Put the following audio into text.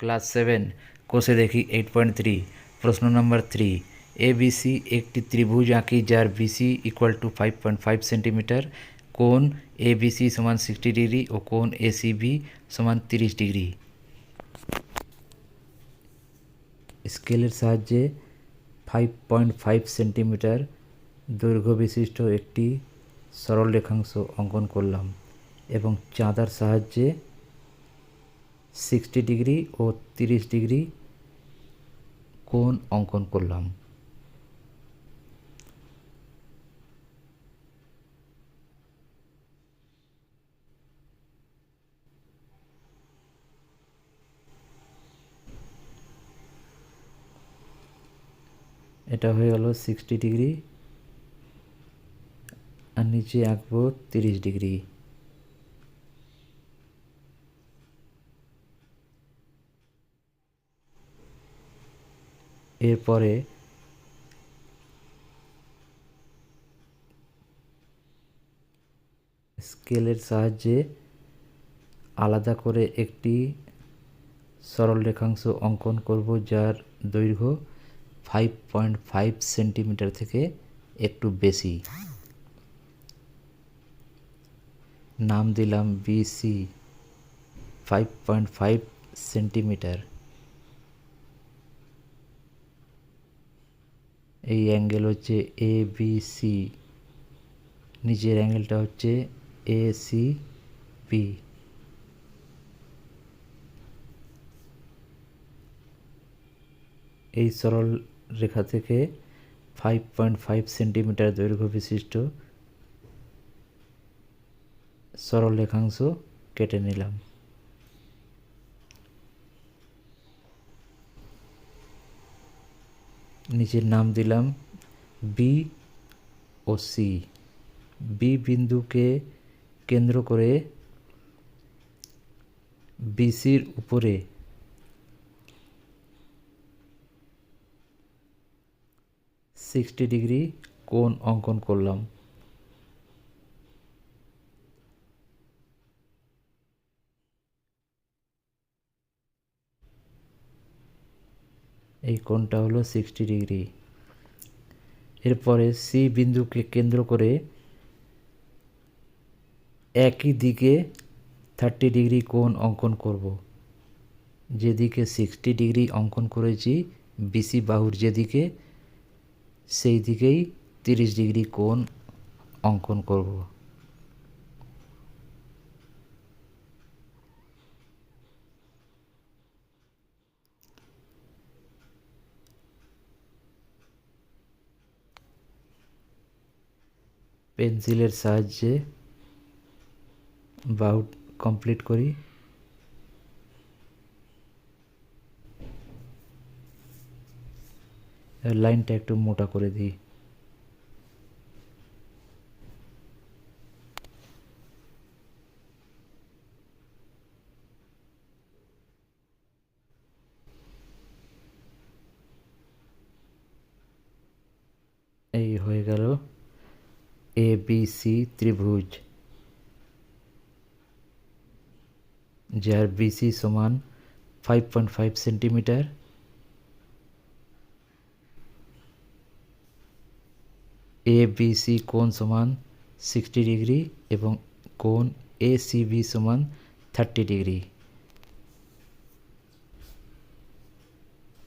Class seven, কোষে দেখি eight point three প্রশ্ন নম্বর থ্রি এ বিসি একটি ত্রিভুজ আঁকি যার BC equal to five point five centimetre কোণ এ বিসি সমান সিক্সটি ডিগ্রি ও কোণ এ বি সমান তিরিশ ডিগ্রি স্কেলের সাহায্যে ফাইভ পয়েন্ট ফাইভ সেন্টিমিটার দৈর্ঘ্য বিশিষ্ট একটি সরল রেখাংশ অঙ্কন করলাম এবং চাঁদার সাহায্যে সিক্সটি ডিগ্রি ও তিরিশ ডিগ্রি কোণ অঙ্কন করলাম। এটা হয়ে গেল সিক্সটি ডিগ্রি আর নিচে আঁকবো তিরিশ ডিগ্রি। এরপরে স্কেলের সাহায্যে আলাদা করে একটি সরল রেখাংশ অঙ্কন করব, যার দৈর্ঘ্য ফাইভ পয়েন্ট ফাইভ সেন্টিমিটার থেকে একটু বেশি। নাম দিলাম BC five point five centimetre এই অ্যাঙ্গেল হচ্ছে এ বি সি নিচের অ্যাঙ্গেলটা হচ্ছে এ সি পি এই সরল রেখা থেকে ফাইভ পয়েন্ট ফাইভ সেন্টিমিটার দৈর্ঘ্য বিশিষ্ট সরল রেখাংশ কেটে নিলাম। নিচের নাম দিলাম বি ও সি বি বিন্দুকে কেন্দ্র করে বিসির উপরে সিক্সটি ডিগ্রি কোণ অঙ্কন করলাম। এই কোণটা হলো সিক্সটি ডিগ্রি এরপরে সি বিন্দুকে কেন্দ্র করে একই দিকে থার্টি ডিগ্রি কোণ অঙ্কন করব। যেদিকে সিক্সটি ডিগ্রি অঙ্কন করেছি বিসি বাহুর যেদিকে সেই দিকেই তিরিশ ডিগ্রি কোণ অঙ্কন করব। পেন্সিলের সাহায্যে বাহু কমপ্লিট করি। লাইনটা একটু মোটা করে দিই। এই হয়ে গেল। এ বি সি ত্রিভুজ। যার বিসি সমান five point five centimetre A B C কোণ সমান সিক্সটি ডিগ্রি এবং কোণ এ সি বি সমান থার্টি ডিগ্রি